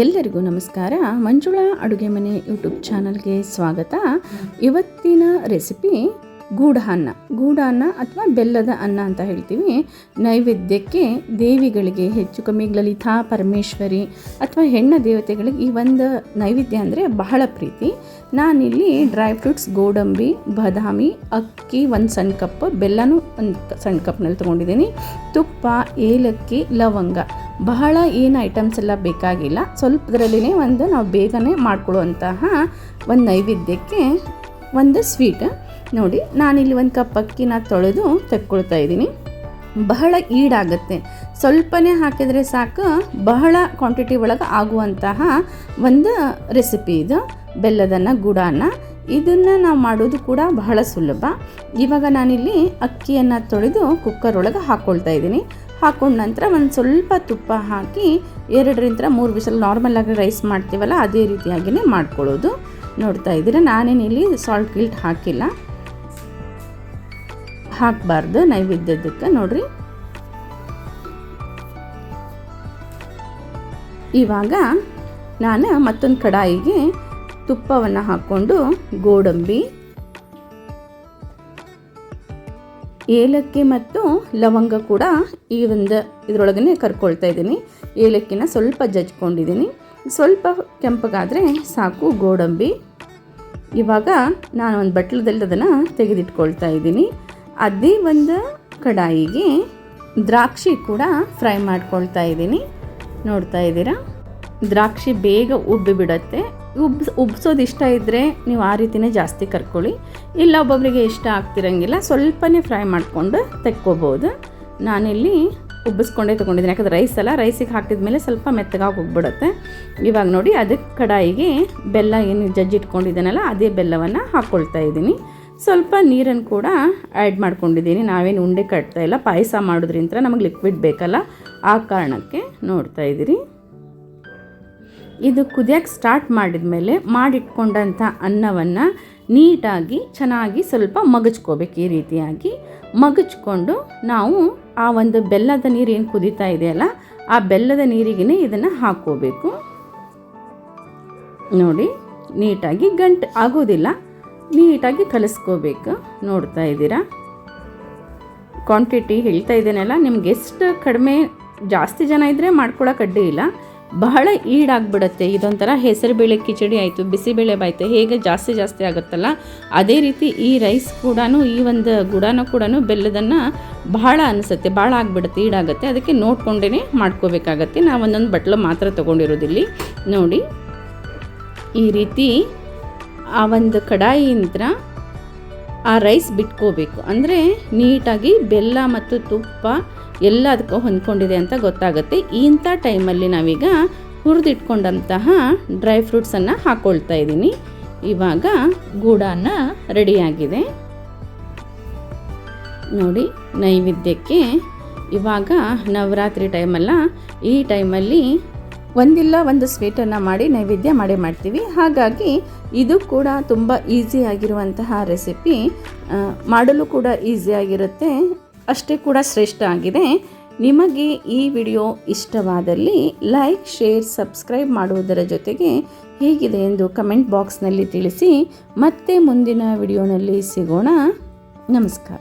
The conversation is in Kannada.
ಎಲ್ಲರಿಗೂ ನಮಸ್ಕಾರ. ಮಂಜುಳಾ ಅಡುಗೆ ಮನೆ ಯೂಟ್ಯೂಬ್ ಚಾನಲ್ಗೆ ಸ್ವಾಗತ. ಇವತ್ತಿನ ರೆಸಿಪಿ ಗೂಢಾನ್ನ ಗೂಢಾನ್ನ ಅಥವಾ ಬೆಲ್ಲದ ಅನ್ನ ಅಂತ ಹೇಳ್ತೀವಿ. ನೈವೇದ್ಯಕ್ಕೆ ದೇವಿಗಳಿಗೆ ಹೆಚ್ಚು ಕಮ್ಮಿ ಲಲಿತಾ ಪರಮೇಶ್ವರಿ ಅಥವಾ ಹೆಣ್ಣ ದೇವತೆಗಳಿಗೆ ಈ ಒಂದು ನೈವೇದ್ಯ ಅಂದರೆ ಬಹಳ ಪ್ರೀತಿ. ನಾನಿಲ್ಲಿ ಡ್ರೈ ಫ್ರೂಟ್ಸ್, ಗೋಡಂಬಿ, ಬಾದಾಮಿ, ಅಕ್ಕಿ ಒಂದು ಸಣ್ಣ ಕಪ್, ಬೆಲ್ಲನೂ ಒಂದು ಸಣ್ಣ ಕಪ್ನಲ್ಲಿ ತೊಗೊಂಡಿದ್ದೀನಿ. ತುಪ್ಪ, ಏಲಕ್ಕಿ, ಲವಂಗ. ಬಹಳ ಏನು ಐಟಮ್ಸ್ ಎಲ್ಲ ಬೇಕಾಗಿಲ್ಲ. ಸ್ವಲ್ಪದರಲ್ಲಿನೇ ಒಂದು ನಾವು ಬೇಗನೆ ಮಾಡ್ಕೊಳ್ಳುವಂತಹ ಒಂದು ನೈವೇದ್ಯಕ್ಕೆ ಒಂದು ಸ್ವೀಟ್. ನೋಡಿ, ನಾನಿಲ್ಲಿ ಒಂದು ಕಪ್ ಅಕ್ಕಿನ ತೊಳೆದು ತೆಕ್ಕೊಳ್ತಾ ಇದ್ದೀನಿ. ಬಹಳ ಈಡಾಗುತ್ತೆ. ಸ್ವಲ್ಪನೇ ಹಾಕಿದರೆ ಸಾಕು, ಬಹಳ ಕ್ವಾಂಟಿಟಿ ಒಳಗೆ ಆಗುವಂತಹ ಒಂದು ರೆಸಿಪಿ ಇದು. ಬೆಲ್ಲದನ್ನ ಗುಡಾನ ಇದನ್ನು ನಾವು ಮಾಡೋದು ಕೂಡ ಬಹಳ ಸುಲಭ. ಇವಾಗ ನಾನಿಲ್ಲಿ ಅಕ್ಕಿಯನ್ನು ತೊಳೆದು ಕುಕ್ಕರ್ ಒಳಗೆ ಹಾಕ್ಕೊಳ್ತಾ ಇದ್ದೀನಿ. ಹಾಕೊಂಡ ನಂತರ ಒಂದು ಸ್ವಲ್ಪ ತುಪ್ಪ ಹಾಕಿ, ಎರಡರಿಂದ ಮೂರು ಬಿಸಲು ನಾರ್ಮಲಾಗಿ ರೈಸ್ ಮಾಡ್ತೀವಲ್ಲ, ಅದೇ ರೀತಿಯಾಗಿಯೇ ಮಾಡ್ಕೊಳ್ಳೋದು. ನೋಡ್ತಾ ಇದ್ದೀರಾ ನಾನೇನಿಲ್ಲಿ ಸಾಲ್ಟ್ ಗಿಲ್ಟ್ ಹಾಕಿಲ್ಲ. ಹಾಕಬಾರ್ದು ನೈವೇದ್ಯದಕ್ಕೆ, ನೋಡ್ರಿ. ಇವಾಗ ನಾನು ಮತ್ತೊಂದು ಕಡಾಯಿಗೆ ತುಪ್ಪವನ್ನು ಹಾಕ್ಕೊಂಡು ಗೋಡಂಬಿ, ಏಲಕ್ಕಿ ಮತ್ತು ಲವಂಗ ಕೂಡ ಈ ಒಂದು ಇದರೊಳಗನೆ ಕರ್ಕೊಳ್ತಾ ಇದ್ದೀನಿ. ಏಲಕ್ಕಿನ ಸ್ವಲ್ಪ ಜಜ್ಕೊಂಡಿದ್ದೀನಿ. ಸ್ವಲ್ಪ ಕೆಂಪಗಾದರೆ ಸಾಕು ಗೋಡಂಬಿ. ಇವಾಗ ನಾನು ಒಂದು ಬಟ್ಲದಲ್ಲಿ ಅದನ್ನು ತೆಗೆದಿಟ್ಕೊಳ್ತಾ ಇದ್ದೀನಿ. ಅದೇ ಒಂದು ಕಡಾಯಿಗೆ ದ್ರಾಕ್ಷಿ ಕೂಡ ಫ್ರೈ ಮಾಡ್ಕೊಳ್ತಾ ಇದ್ದೀನಿ. ನೋಡ್ತಾ ಇದ್ದೀರಾ? ದ್ರಾಕ್ಷಿ ಬೇಗ ಉಬ್ಬಿ ಬಿಡುತ್ತೆ. ಉಬ್ ಉಬ್ಸೋದು ಇಷ್ಟ ಇದ್ದರೆ ನೀವು ಆ ರೀತಿನೇ ಜಾಸ್ತಿ ಕರ್ಕೊಳ್ಳಿ. ಇಲ್ಲ ಒಬ್ಬೊಬ್ಬರಿಗೆ ಇಷ್ಟ ಆಗ್ತಿರಂಗಿಲ್ಲ, ಸ್ವಲ್ಪನೇ ಫ್ರೈ ಮಾಡಿಕೊಂಡು ತೆಕ್ಕೋಬೋದು. ನಾನಿಲ್ಲಿ ಉಬ್ಬಿಸ್ಕೊಂಡೇ ತೊಗೊಂಡಿದ್ದೀನಿ. ಯಾಕಂದ್ರೆ ರೈಸ್ ಅಲ್ಲ, ರೈಸಿಗೆ ಹಾಕಿದ ಮೇಲೆ ಸ್ವಲ್ಪ ಮೆತ್ತಗಾಗಿ ಹೋಗ್ಬಿಡುತ್ತೆ ಇವಾಗ ನೋಡಿ ಅದಕ್ಕೆ ಕಡಾಯಿಗೆ ಬೆಲ್ಲ ಏನು ಜಜ್ಜಿಟ್ಕೊಂಡಿದ್ದೀನಲ್ಲ, ಅದೇ ಬೆಲ್ಲವನ್ನು ಹಾಕ್ಕೊಳ್ತಾ ಇದ್ದೀನಿ. ಸ್ವಲ್ಪ ನೀರನ್ನು ಕೂಡ ಆ್ಯಡ್ ಮಾಡ್ಕೊಂಡಿದ್ದೀನಿ. ನಾವೇನು ಉಂಡೆ ಕಟ್ತಾ ಇಲ್ಲ. ಪಾಯಸ ಮಾಡೋದ್ರಿಂದ ನಮಗೆ ಲಿಕ್ವಿಡ್ ಬೇಕಲ್ಲ. ಆ ಕಾರಣಕ್ಕೆ ನೋಡ್ತಾ ಇದ್ದೀರಿ. ಇದು ಕುದಿಯೋಕ್ಕೆ ಸ್ಟಾರ್ಟ್ ಮಾಡಿದ ಮೇಲೆ ಮಾಡಿಟ್ಕೊಂಡಂಥ ಅನ್ನವನ್ನು ನೀಟಾಗಿ, ಚೆನ್ನಾಗಿ ಸ್ವಲ್ಪ ಮಗಚ್ಕೋಬೇಕು. ಈ ರೀತಿಯಾಗಿ ಮಗಚ್ಕೊಂಡು ನಾವು ಆ ಒಂದು ಬೆಲ್ಲದ ನೀರು ಏನು ಕುದೀತಾ ಇದೆಯಲ್ಲ, ಆ ಬೆಲ್ಲದ ನೀರಿಗೇ ಇದನ್ನು ಹಾಕ್ಕೋಬೇಕು. ನೋಡಿ, ನೀಟಾಗಿ ಗಂಟು ಆಗೋದಿಲ್ಲ. ನೀಟಾಗಿ ಕಲಿಸ್ಕೋಬೇಕು. ನೋಡ್ತಾ ಇದ್ದೀರಾ? ಕ್ವಾಂಟಿಟಿ ಹೇಳ್ತಾ ಇದ್ದೇನಲ್ಲ ನಿಮ್ಗೆ ಎಷ್ಟು ಕಡಿಮೆ ಜಾಸ್ತಿ ಜನ ಇದ್ದರೆ ಮಾಡ್ಕೊಳಕ್ಕೆ ಅಡ್ಡಿ ಇಲ್ಲ. ಬಹಳ ಈಡಾಗ್ಬಿಡುತ್ತೆ. ಇದೊಂಥರ ಹೆಸರುಬೇಳೆ ಕಿಚಡಿ ಆಯಿತು ಬಿಸಿಬೇಳೆ ಬಾಯ್ತು, ಹೇಗೆ ಜಾಸ್ತಿ ಜಾಸ್ತಿ ಆಗುತ್ತಲ್ಲ? ಅದೇ ರೀತಿ ಈ ರೈಸ್ ಕೂಡ ಈ ಒಂದು ಗುಡನೂ ಕೂಡ ಬೆಲ್ಲದನ್ನು ಬಹಳ ಅನಿಸುತ್ತೆ ಭಾಳ ಆಗಿಬಿಡುತ್ತೆ, ಈಡಾಗುತ್ತೆ. ಅದಕ್ಕೆ ನೋಡ್ಕೊಂಡೇ ಮಾಡ್ಕೋಬೇಕಾಗತ್ತೆ. ನಾವು ಒಂದೊಂದು ಬಟ್ಲು ಮಾತ್ರ ತೊಗೊಂಡಿರೋದಿಲ್ಲಿ. ನೋಡಿ, ಈ ರೀತಿ ಆ ಒಂದು ಕಡಾಯಿಯಿಂದ ಆ ರೈಸ್ ಬಿಟ್ಕೋಬೇಕು. ಅಂದರೆ ನೀಟಾಗಿ ಬೆಲ್ಲ ಮತ್ತು ತುಪ್ಪ ಎಲ್ಲ ಅದಕ್ಕೆ ಹೊಂದ್ಕೊಂಡಿದೆ ಅಂತ ಗೊತ್ತಾಗುತ್ತೆ. ಇಂಥ ಟೈಮಲ್ಲಿ ನಾವೀಗ ಹುರಿದಿಟ್ಕೊಂಡಂತಹ ಡ್ರೈ ಫ್ರೂಟ್ಸನ್ನು ಹಾಕ್ಕೊಳ್ತಾ ಇದ್ದೀನಿ. ಇವಾಗ ಗೂಡಾನ ರೆಡಿಯಾಗಿದೆ ನೋಡಿ, ನೈವೇದ್ಯಕ್ಕೆ ಇವಾಗ ನವರಾತ್ರಿ ಟೈಮಲ್ಲ ಈ ಟೈಮಲ್ಲಿ ಒಂದಿಲ್ಲ, ಒಂದು ಸ್ವೀಟನ್ನು ಮಾಡಿ, ನೈವೇದ್ಯ ಮಾಡಿ ಮಾಡ್ತೀವಿ. ಹಾಗಾಗಿ ಇದು ಕೂಡ ತುಂಬ ಈಸಿ ಆಗಿರುವಂತಹ ರೆಸಿಪಿ ಮಾಡಲು ಕೂಡ ಈಸಿಯಾಗಿರುತ್ತೆ ಅಷ್ಟೇ ಕೂಡ ಶ್ರೇಷ್ಠ ಆಗಿದೆ. ನಿಮಗೆ ಈ ವಿಡಿಯೋ ಇಷ್ಟವಾದಲ್ಲಿ ಲೈಕ್ ಶೇರ್ ಸಬ್ಸ್ಕ್ರೈಬ್ ಮಾಡುವುದರ ಜೊತೆಗೆ ಹೇಗಿದೆ ಎಂದು ಕಮೆಂಟ್ ಬಾಕ್ಸ್ನಲ್ಲಿ ತಿಳಿಸಿ. ಮತ್ತೆ ಮುಂದಿನ ವಿಡಿಯೋನಲ್ಲಿ ಸಿಗೋಣ. ನಮಸ್ಕಾರ.